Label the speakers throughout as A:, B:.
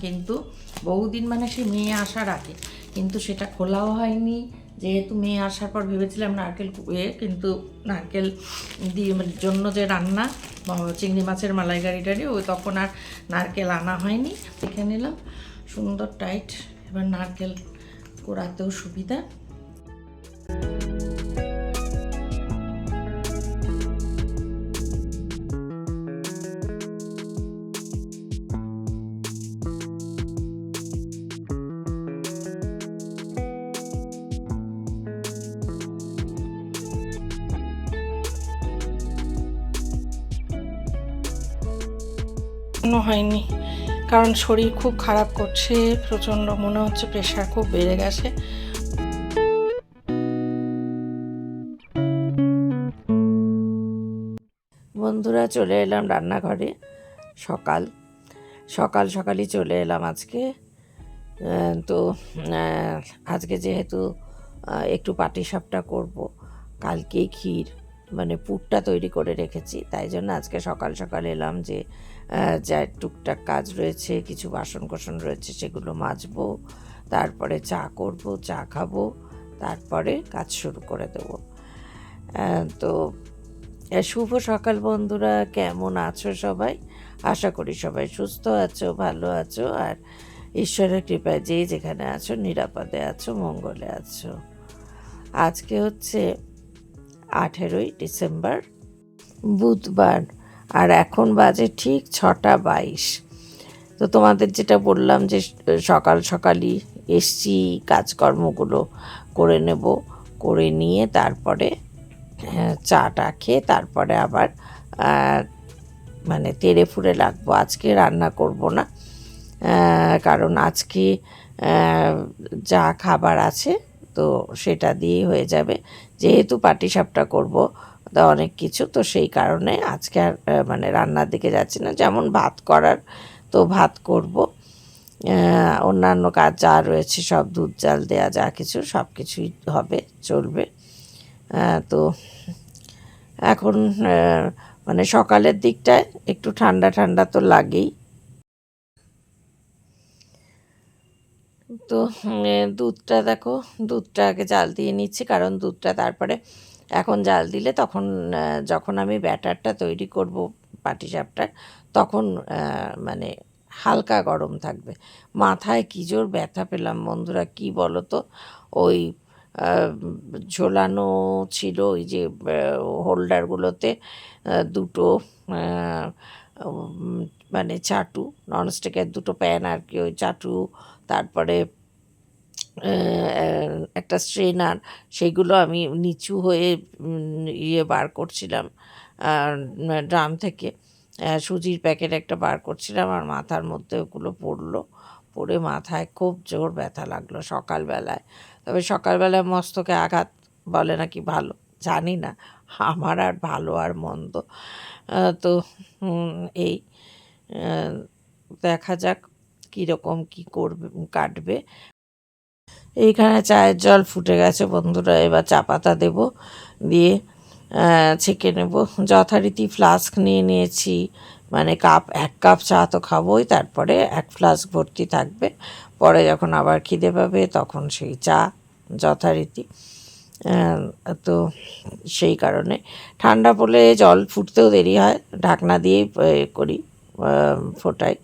A: কিন্তু বহুদিন মানে সে মেয়ে আসার আগে। কিন্তু সেটা খোলাও হয়নি। যেহেতু মেয়ে আসার পর ভেবেছিলাম নারকেল কুয়ে কিন্তু নারকেল দিয়ে মানে জন্য যে রান্না চিংড়ি মাছের মালাইকারি টারি ওই তখন আর নারকেল আনা হয়নি। দেখে নিলাম, সুন্দর টাইট এবার নারকেল কোড়াতেও সুবিধা। হয়নি। কারণ শরীর খুব খারাপ করছে, প্রচণ্ড মনে হচ্ছে প্রেশার খুব বেড়ে গেছে। বন্ধুরা, চলে এলাম রান্নাঘরে। সকাল। সকাল সকালই চলে এলাম আজকে। তো আজকে যেহেতু একটু পাটিসাপটা করব, কালকেই ক্ষীর মানে পুরটা তৈরি করে রেখেছি, তাই জন্য আজকে সকাল সকাল এলাম যে যা টুকটাক কাজ রয়েছে, কিছু বাসন কোসন রয়েছে, সেগুলো মাজবো, তারপরে চা করব, চা খাব, তারপরে কাজ শুরু করে দেবো। তো শুভ সকাল বন্ধুরা, কেমন আছো সবাই? আশা করি সবাই সুস্থ আছো, ভালো আছো, আর ঈশ্বরের কৃপায় যে যেখানে আছো, নিরাপদে আছো, মঙ্গলে আছো। আজকে হচ্ছে আঠেরোই ডিসেম্বর, বুধবার। আর এখন বাজে ঠিক ছটা বাইশ। তো তোমাদের যেটা বললাম যে সকাল সকালই এসছি কাজকর্মগুলো করে নেব করে নিয়ে তারপরে আহ, চাটা খেয়ে তারপরে আবার মানে তেড়ে ফুড়ে লাগবো। আজকে রান্না করব না কারণ আজকে যা খাবার আছে তো সেটা দিয়েই হয়ে যাবে। যেহেতু পাটিসাপটা করব অনেক কিছু, তো সেই কারণে আজকে আর মানে রান্নার দিকে যাচ্ছি না। যেমন ভাত করার, তো ভাত করব। অন্যান্য কাজ যা রয়েছে সব দুধ, জাল দেওয়া যা কিছু সব কিছুই হবে, চলবে। তো এখন মানে সকালের দিকটায় একটু ঠান্ডা ঠান্ডা তো লাগেই। তো দুধটা দেখো, দুধটা আগে জাল দিয়ে নিচ্ছি, কারণ দুধটা তারপরে এখন জাল দিলে তখন যখন আমি ব্যাটারটা তৈরি করব পাটিসাপটার তখন মানে হালকা গরম থাকবে। মাথায় কী জোর ব্যথা পেলাম বন্ধুরা, কি বলো তো ওই ঝোলানো ছিল ওই যে হোল্ডারগুলোতে দুটো মানে চাটু, ননস্টিকের দুটো প্যান আর কি, ওই চাটু, তারপরে একটা স্ট্রেনার সেগুলো আমি নিচু হয়ে ইয়ে বার করছিলাম ড্রাম থেকে সুজির প্যাকেট একটা বার করছিলাম, আর মাথার মধ্যে ওগুলো পড়ল, পড়ে মাথায় খুব জোর ব্যথা লাগল সকালবেলায়। তবে সকালবেলায় মস্তকে আঘাত বলে নাকি ভালো, জানি না, আমার আর ভালো আর মন্দ। তো এই দেখা যাক কীরকম কী করবে, কাটবে। এইখানে চায়ের জল ফুটে গেছে, বন্ধুরা, এবার চা পাতা দেবো, দিয়ে ছেঁকে নেব। যথারীতি ফ্লাস্ক নিয়ে নিয়েছি মানে কাপ এক কাপ চা তো খাবোই, তারপরে এক ফ্লাস্ক ভর্তি থাকবে। পরে যখন আবার খিদে পাবে, তখন সেই চা, যথারীতি। তো সেই কারণে। ঠান্ডা পড়লে জল ফুটতেও দেরি হয়, ঢাকনা দিয়েই করি ফোটাই।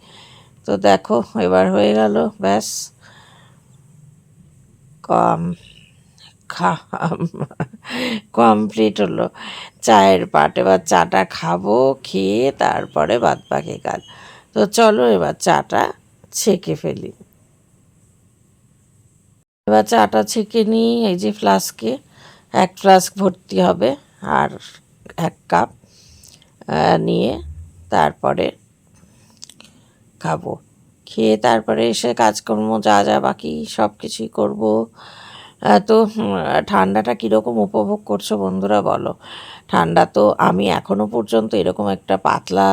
A: তো দেখো, এবার হয়ে গেল, ব্যাস। কম কমপ্লিট হলো। চায়ের পাট এবার চাটা খাব, খেয়ে তারপরে বাদ বাকি কাজ। তো চলো এবার চাটা ছেঁকে ফেলি। এবার চাটা ছেঁকে নিই, এই যে ফ্লাস্কে। এক ফ্লাস্ক ভর্তি হবে আর এক কাপ নিয়ে তারপরে খাব। খেয়ে তারপরে এসে কাজকর্ম, যা যা বাকি সব কিছুই করব। তো ঠান্ডাটা কীরকম উপভোগ করছ বন্ধুরা বলো? ঠান্ডা তো আমি এখনও পর্যন্ত এরকম একটা পাতলা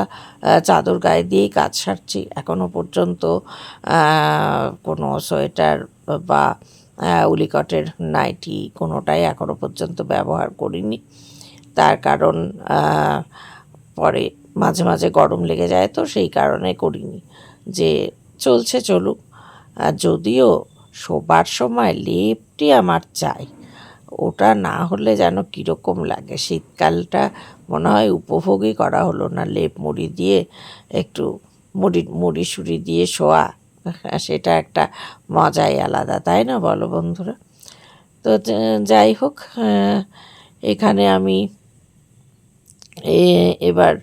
A: চাদর গায়ে দিয়েই কাজ সারছি এখনও পর্যন্ত। কোনো সোয়েটার বা উলিকটের নাইটি কোনোটাই এখনও পর্যন্ত ব্যবহার করিনি। তার কারণ
B: পরে মাঝে মাঝে গরম লেগে যায় তো সেই কারণে করিনি। যে চলছে চলুক। আর যদিও শোবার সময় লেপটি আমার চাই, ওটা না হলে যেন কীরকম লাগে। শীতকালটা মনে হয় উপভোগই করা হলো না, লেপ মুড়ি দিয়ে, একটু মুড়ি মুড়ি সুড়ি দিয়ে শোয়া, সেটা একটা মজাই আলাদা, তাই না বলো বন্ধুরা? তো যাই হোক এখানে আমি এবার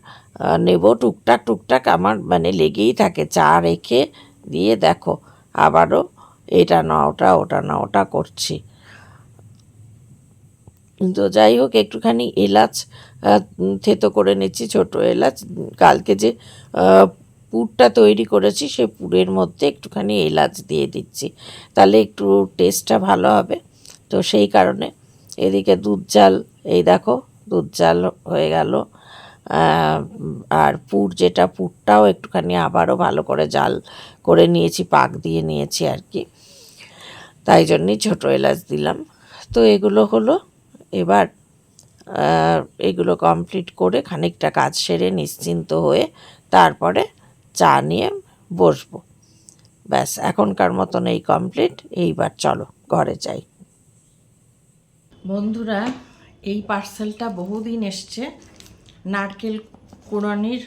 B: নেব টুকটাক টুকটাক আমার মানে লেগেই থাকে, চা রেখে দিয়ে দেখো, আবারও এটা না ওটা ওটা না ওটা করছি। তো যাই হোক, একটুখানি এলাচ থেতো করে নিচ্ছি, ছোট এলাচ। কালকে যে পুরটা তৈরি করেছি সেই পুরের মধ্যে একটুখানি এলাচ দিয়ে দিচ্ছি। তাহলে একটু টেস্টটা ভালো হবে। তো সেই কারণে এদিকে দুধ জাল, এই দেখো, দুধ জাল হয়ে গেল। আর পুর যেটা, পুরটাও একটুখানি আবারও ভালো করে জাল করে নিয়েছি, পাক দিয়ে নিয়েছি আর কি। তাই জন্যই ছোটো এলাচ দিলাম। তো এগুলো হলো, এবার এগুলো কমপ্লিট করে খানিকটা কাজ সেরে নিশ্চিন্ত হয়ে তারপরে চা নিয়ে বসবো। ব্যাস, এখনকার মতন এই কমপ্লিট এইবার চলো, ঘরে যাই। বন্ধুরা, এই পার্সেলটা বহুদিন এসছে। নারকেল কুড়ানির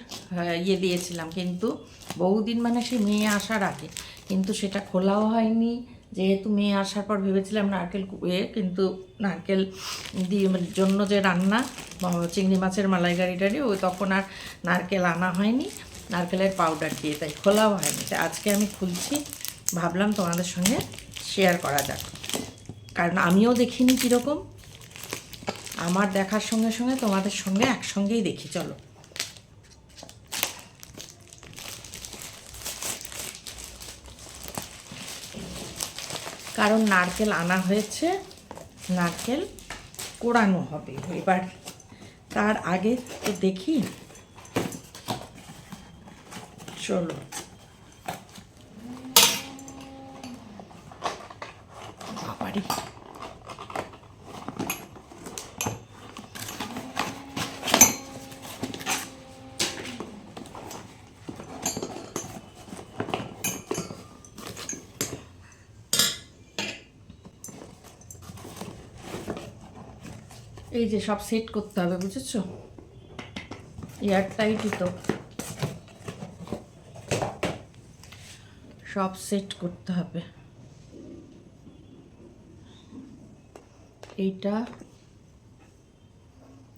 B: ইয়ে দিয়েছিলাম। কিন্তু বহুদিন মানে সেই মেয়ে আসার আগে। কিন্তু সেটা খোলাও হয়নি। যেহেতু মেয়ে আসার পর ভেবেছিলাম নারকেল কু- এ কিন্তু নারকেল দিয়ে মানে জন্য যে রান্না চিংড়ি মাছের মালাইকারি টারি ওই তখন আর নারকেল আনা হয়নি। নারকেলের পাউডার দিয়ে, তাই খোলাও হয়নি। তাই আজকে আমি খুলছি। ভাবলাম তোমাদের সঙ্গে শেয়ার করা যাক। কারণ আমিও দেখিনি কীরকম। আমার দেখার সঙ্গে সঙ্গে তোমাদের সঙ্গে একসঙ্গেই দেখি, চলো। কারণ নারকেল আনা হয়েছে, নারকেল কোড়ানো হবে এবার। তার আগে তো দেখি। চলো। এই যে সব সেট করতে হবে, বুঝেছ? এয়ার টাইটই তো। সব সেট করতে হবে। এইটা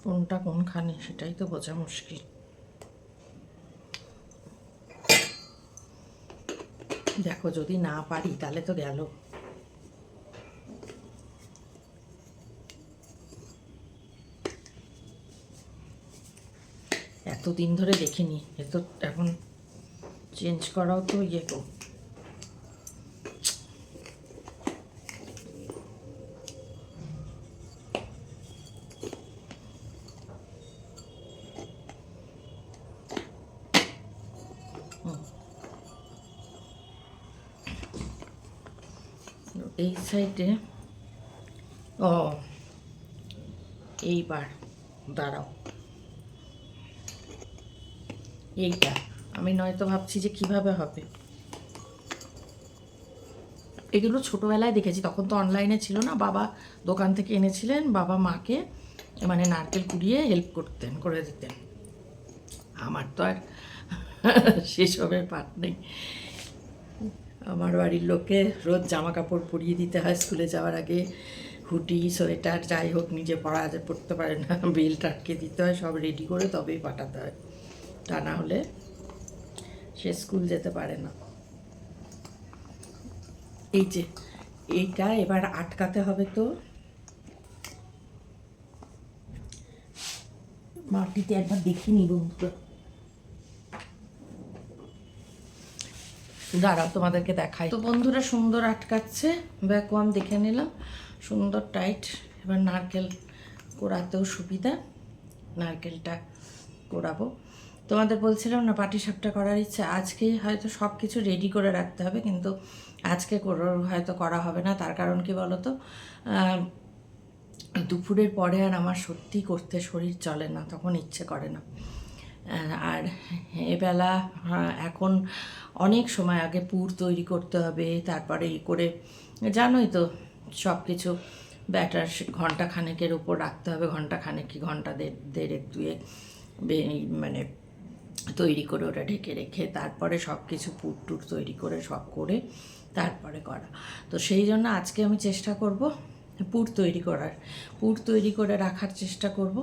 B: কোনটা কোনখানে সেটাই তো বোঝা মুশকিল। দেখো, যদি না পারি তাহলে তো গেল। এতদিন ধরে দেখিনি। এ তো এখন চেঞ্জ করাও তো ইয়ে হুম। এই সাইডে, ও, এইবার, দাঁড়াও। এইটা। আমি নয়তো ভাবছি যে কীভাবে হবে। এগুলো ছোটোবেলায় দেখেছি, তখন তো অনলাইনে ছিল না। বাবা দোকান থেকে এনেছিলেন, বাবা মাকে মানে নারকেল কুড়িয়ে হেল্প করতেন, করে দিতেন। আমার তো আর সেসবের পাট নেই। আমার বাড়ির লোককে রোজ জামা কাপড় পরিয়ে দিতে হয় স্কুলে যাওয়ার আগে। হুডি, সোয়েটার, যাই হোক, নিজে পরা পড়তে পারে না। বেল্ট আটকে দিতে হয়, সব রেডি করে তবেই পাঠাতে হয়। তা না হলে সে স্কুল যেতে পারে না। এই যে এইটা এবার আটকাতে হবে তো। মাটিতে একবার দেখিনি বন্ধুরা। দাঁড়াও তোমাদেরকে দেখাই। তো বন্ধুরা সুন্দর আটকাচ্ছে। ব্যাকওয়াম দেখে নিলাম। সুন্দর টাইট। এবার নারকেল কোড়াতেও সুবিধা। নারকেলটা কোড়াবো। তোমাদের বলছিলাম না পাটি সাপটা করার ইচ্ছা। আজকেই হয়তো সব কিছু রেডি করে রাখতে হবে কিন্তু আজকে হয়তো করা হবে না। তার কারণ কি বলো তো দুপুরের পরে আর আমার সত্যি করতে শরীর চলে না তখন ইচ্ছে করে না।
A: আর এবেলা হ্যাঁ, এখন অনেক সময় আগে পুর তৈরি করতে হবে তারপরে ই করে জানোই তো সব কিছু ব্যাটার ঘণ্টা খানেকের উপর রাখতে হবে ঘণ্টা খানেক কি ঘণ্টা দেড় দুয়ে মানে তৈরি করে ওটা ঢেকে রেখে তারপরে সব কিছু পুর টুর তৈরি করে সব করে তারপরে করা। তো সেই জন্য আজকে আমি চেষ্টা করব পুর তৈরি করার। পুর তৈরি করে রাখার চেষ্টা করব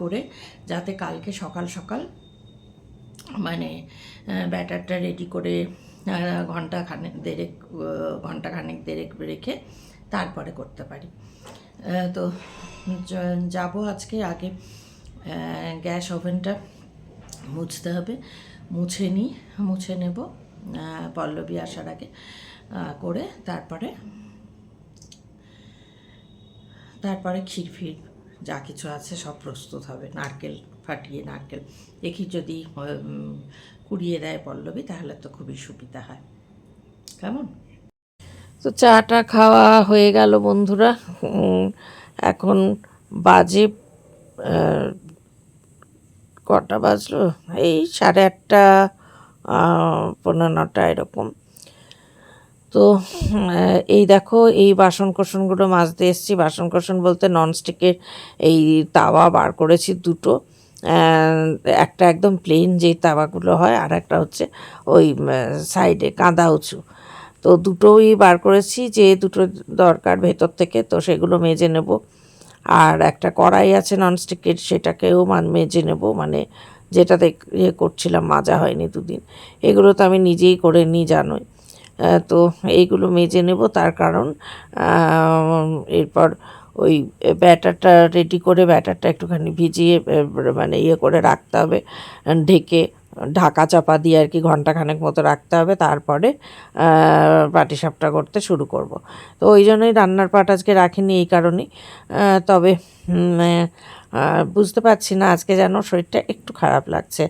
A: করে যাতে কালকে সকাল সকাল মানে ব্যাটারটা রেডি করে ঘণ্টা খানেক দেড়েক ঘণ্টা খানেক দেড়েক রেখে তারপরে করতে পারি। তো যাব আজকে আগে গ্যাস ওভেনটা মুছতে হবে। মুছে নিই মুছে নেব। পল্লবী আসার আগে করে তারপরে তারপরে ক্ষীর ফির যা কিছু আছে সব প্রস্তুত হবে। নারকেল ফাটিয়ে, নারকেল। দেখি যদি কুড়িয়ে দেয় পল্লবী, তাহলে তো খুবই সুবিধা হয়। কেমন? তো চাটা খাওয়া হয়ে গেল বন্ধুরা। এখন বাজে কটা বাজলো? এই সাড়ে আটটা পনেরো নটা এরকম। তো এই দেখো, এই বাসন কোসনগুলো মাজতে এসেছি। বাসন কোসন বলতে ননস্টিকের এই তাওয়া বার করেছি দুটো। একটা একদম প্লেন যে তাওয়াগুলো হয়, আর একটা হচ্ছে ওই সাইডে কাঁদা উঁচু। তো দুটোই বার করেছি, যে দুটো দরকার ভেতর থেকে, তো সেগুলো মেজে নেব। আর একটা কড়াই আছে ননস্টিকের সেটাকেও মান, মেজে নেব। মানে যেটাতে ইয়ে করছিলাম, মাজা হয়নি দুদিন। এগুলো তো আমি নিজেই করে নিই জানোই। তো এইগুলো মেজে নেব। তার কারণ এরপর ওই ব্যাটারটা রেডি করে ব্যাটারটা একটুখানি ভিজিয়ে মানে ইয়ে করে রাখতে হবে। ঢেকে ঢাকা চাপা দিয়ে আর কি ঘন্টাখানেক মতো রাখতে হবে, তারপরে পাটি সাপটা করতে শুরু করব। তো ওই জন্যই রান্নার পাট আজকে রাখিনি এই কারণেই। তবে বুঝতে পারছি না আজকে যেন শরীরটা একটু খারাপ লাগছে।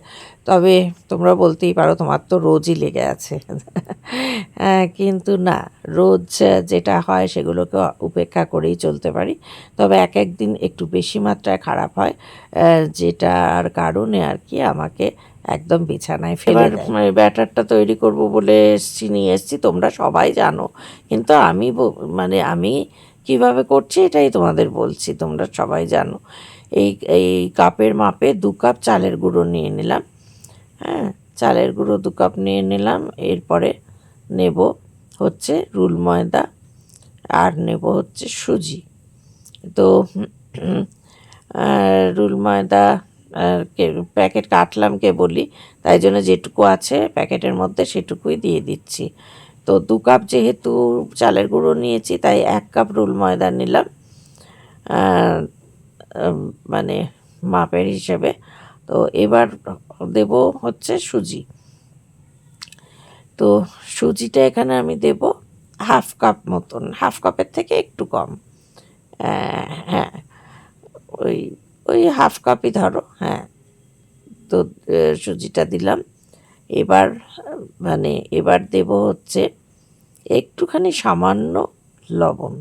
A: তবে তোমরা বলতেই পারো তোমার তো রোজই লেগে আছে। কিন্তু না, রোজ যেটা হয় সেগুলোকে উপেক্ষা করেই চলতে পারি। তবে এক এক দিন একটু বেশি মাত্রায় খারাপ হয় যেটার কারণে আর কি আমাকে একদম বিছানায় ফেলে দেয়। ব্যাটারটা তৈরি করব বলে এসছি নিয়ে এসছি তোমরা সবাই জানো। কিন্তু আমি মানে আমি কীভাবে করছি এটাই তোমাদের বলছি তোমরা সবাই জানো। এই এই কাপের মাপে দু কাপ চালের গুঁড়ো নিয়ে নিলাম। হ্যাঁ চালের গুঁড়ো দু কাপ নিয়ে নিলাম। এরপরে নেব হচ্ছে রুল ময়দা আর নেব হচ্ছে সুজি। তো রুল ময়দা প্যাকেট কাটলাম কে বলি তাই জন্য যেটুকু আছে প্যাকেটের মধ্যে সেটুকুই দিয়ে দিচ্ছি। তো দু কাপ যেহেতু চালের গুঁড়ো নিয়েছি, তাই এক কাপ রুল ময়দা নিলাম মানে মাপের হিসেবে। তো এবার দেব হচ্ছে সুজি। তো সুজিটা এখানে আমি দেব হাফ কাপ মতন, হাফ কাপের থেকে একটু কম। হ্যাঁ ওই ওই হাফ কাপই ধরো হ্যাঁ। তো সুজিটা দিলাম। এবার মানে এবার দেব হচ্ছে একটুখানি সামান্য লবণ।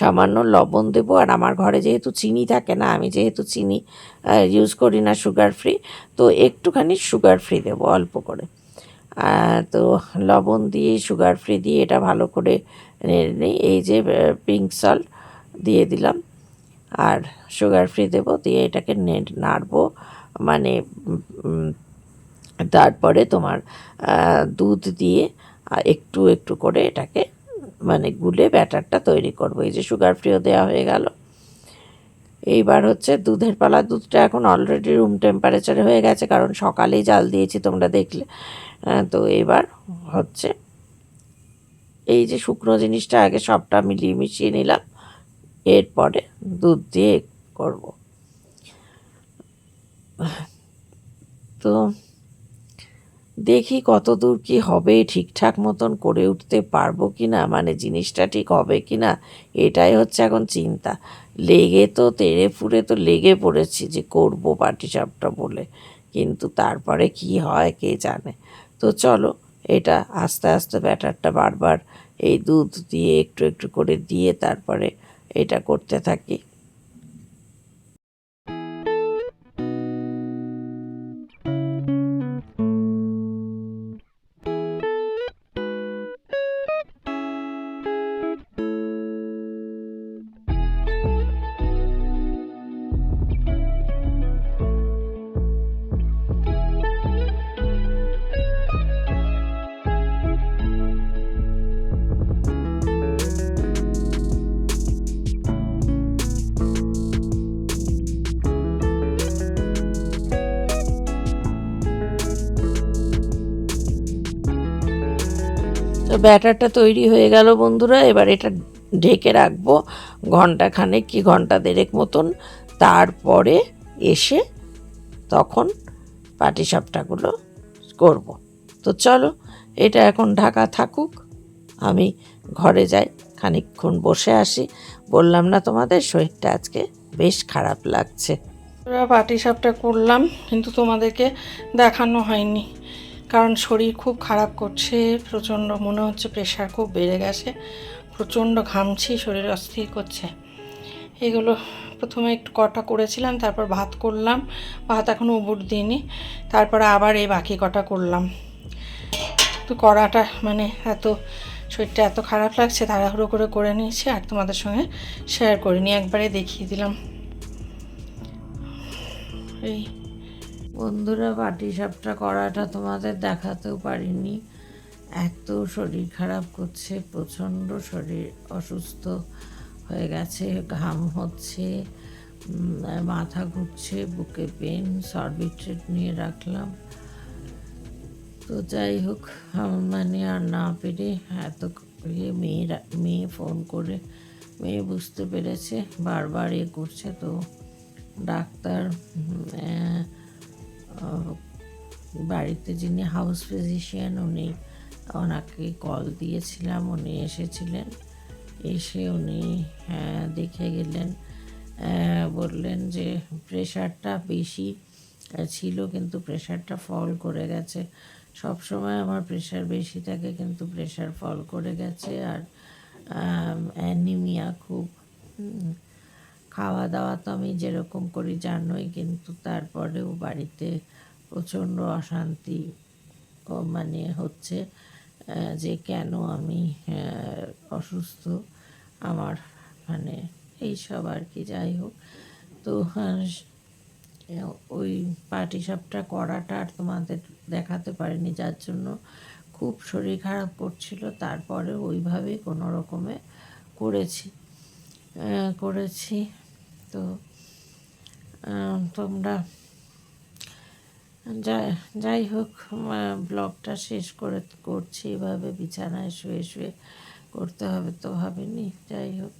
A: সামান্য লবণ দেবো, আর আমার ঘরে যেহেতু চিনি থাকে না, আমি যেহেতু চিনি ইউজ করি না সুগার ফ্রি তো একটুখানি সুগার ফ্রি দেবো অল্প করে। তো লবণ দিয়ে সুগার ফ্রি দিয়ে এটা ভালো করে নিই। এই যে পিঙ্ক সল্ট দিয়ে দিলাম। আর সুগার ফ্রি দেবো, দিয়ে এটাকে নেট নাড়বো। মানে তারপরে তোমার দুধ দিয়ে একটু একটু করে এটাকে মানে গুলে ব্যাটারটা তৈরি করব। এই যে সুগার ফ্রিও দেওয়া হয়ে গেল। এইবার হচ্ছে দুধের পালা, দুধটা এখন অলরেডি রুম টেম্পারেচারে হয়ে গেছে, কারণ সকালেই জাল দিয়েছি তোমরা দেখলে। তো এবার হচ্ছে, এই যে শুকনো জিনিসটা আগে সবটা মিলিয়ে মিশিয়ে নিলাম। এরপরে দুধ দিয়ে করব। তো দেখি কত দূর কি হবে, ঠিকঠাক মতন করে উঠতে পারব কি না মানে জিনিসটা ঠিক হবে কি না এটাই হচ্ছে এখন চিন্তা। লেগে তো, তেড়ে ফুড়ে তো লেগে পড়েছি যে করব পাটিসাপটা বলে, কিন্তু তারপরে কি হয় কে জানে। তো চলো, এটা আস্তে আস্তে ব্যাটারটা বারবার এই দুধ দিয়ে একটু একটু করে দিয়ে তারপরে এটা করতে থাকি। ব্যাটারটা তৈরি হয়ে গেল বন্ধুরা, এবার এটা ঢেকে রাখব ঘণ্টা খানেক কি ঘণ্টা দেড়েক মতন। তারপরে এসে তখন পাটিসাপটাগুলো করব। তো চলো, এটা এখন ঢাকা থাকুক, আমি ঘরে যাই, খানিকক্ষণ বসে আসি। বললাম না তোমাদের, শরীরটা আজকে বেশ খারাপ লাগছে।
C: পাটিসাপটা করলাম, কিন্তু তোমাদেরকে দেখানো হয়নি। কারণ শরীর খুব খারাপ করছে, প্রচণ্ড মনে হচ্ছে প্রেশার খুব বেড়ে গেছে, প্রচণ্ড ঘামছি, শরীর অস্থির করছে। এগুলো প্রথমে একটু কটা করেছিলাম, তারপর ভাত করলাম, ভাত এখনও উবুর দিইনি, তারপরে আবার এই বাকি কটা করলাম। তো করাটা মানে এত শরীরটা এত খারাপ লাগছে, তাড়াহুড়ো করে করে নিয়েছি আর তোমাদের সঙ্গে শেয়ার করিনি, একবারে দেখিয়ে দিলাম। এই
A: বন্ধুরা, পাটিসাপটা করাটা তোমাদের দেখাতেও পারিনি। এত শরীর খারাপ করছে, প্রচণ্ড শরীর অসুস্থ হয়ে গেছে, ঘাম হচ্ছে মাথা ঘুরছে, বুকে পেন, সরবিট্রেট নিয়ে রাখলাম। তো যাই হোক মানে আর না পেরে এত ইয়ে মেয়েরা, মেয়ে ফোন করে, মেয়ে বুঝতে পেরেছে, বারবার এ করছে। তো ডাক্তার বাড়িতে যিনি হাউস ফিজিশিয়ান উনি ওনাকে কল দিয়েছিলাম উনি এসেছিলেন। এসে উনি আহ, দেখে গেলেন। বললেন যে প্রেশারটা বেশি ছিল কিন্তু প্রেশারটা ফল করে গেছে। সব সময় আমার প্রেশার বেশি থাকে কিন্তু প্রেশার ফল করে গেছে। আর অ্যানিমিয়া খুব খাওয়া দাওয়া তো আমি যেরকম করি জানোই, কিন্তু তারপরেও বাড়িতে প্রচণ্ড অশান্তি মানে হচ্ছে যে কেন আমি অসুস্থ আমার মানে এইসব আর কি, যাই হোক। তো ওই পাটিসাপটা করাটা আর তোমাদের দেখাতে পারিনি, যার জন্য খুব শরীর খারাপ করছিল তারপরে ওইভাবেই কোনো রকমে করেছি করেছি। তো তোমরা যাই যাই হোক ব্লগটা শেষ করে করছি, এভাবে বিছানায় শুয়ে শুয়ে করতে হবে তো ভাবিনি যাই হোক।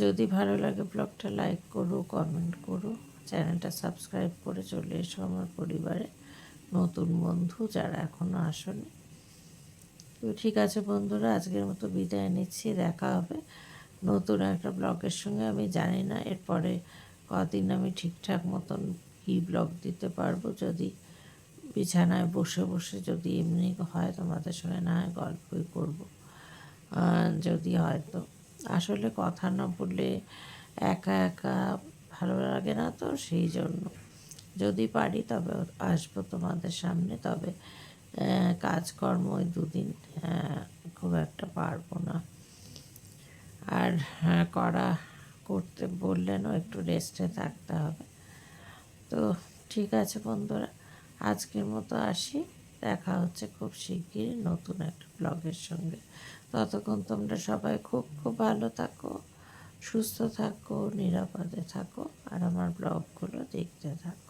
A: যদি ভালো লাগে ব্লগটা লাইক করো কমেন্ট করো, চ্যানেলটা সাবস্ক্রাইব করে চলে এসো আমার পরিবারে, নতুন বন্ধু যারা এখনও আসেনি। তো ঠিক আছে বন্ধুরা, আজকের মতো বিদায় নিচ্ছি, দেখা হবে। নতুন একটা ব্লগের সঙ্গে, আমি জানি না, এরপরে কদিন আমি ঠিকঠাক মতন কী ব্লগ দিতে পারব, যদি বিছানায় বসে বসে যদি এমনি হয় তোমাদের সঙ্গে না হয় গল্পই করব। যদি হয়তো আসলে কথা না বললে একা একা ভালো লাগে না তো সেই জন্য। যদি পারি তবে আসব তোমাদের সামনে, তবে কাজকর্ম ওই দুদিন খুব একটা পারব না। আর হ্যাঁ, করা করতে বললেনও একটু রেস্টে থাকতে হবে। তো ঠিক আছে বন্ধুরা আজকের মতো আসি। দেখা হচ্ছে খুব শিগগিরই নতুন একটা ব্লগের সঙ্গে। ততক্ষণ তোমরা সবাই খুব খুব ভালো থাকো সুস্থ থাকো নিরাপদে থাকো আর আমার ব্লগগুলো দেখতে থাকো।